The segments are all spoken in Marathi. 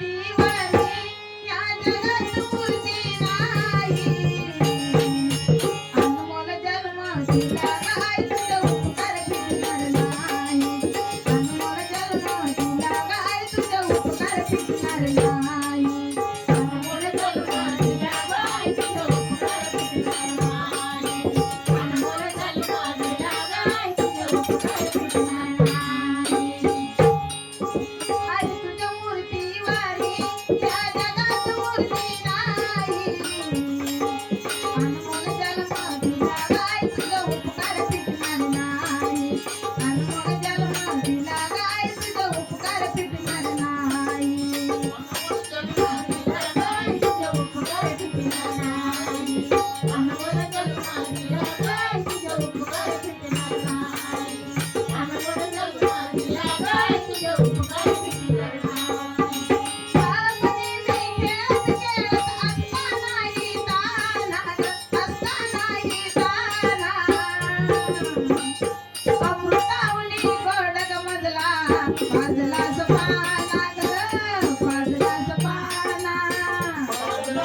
जन्म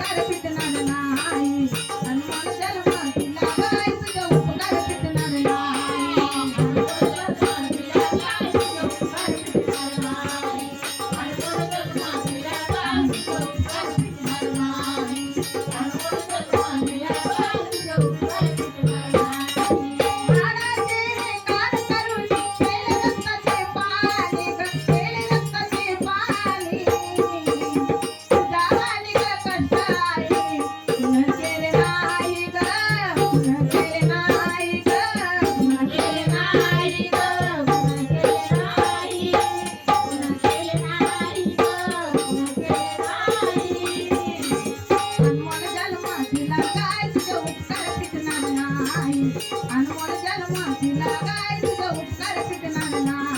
करपित नदना आई I don't want to tell them what you guys. So, it's better to take them.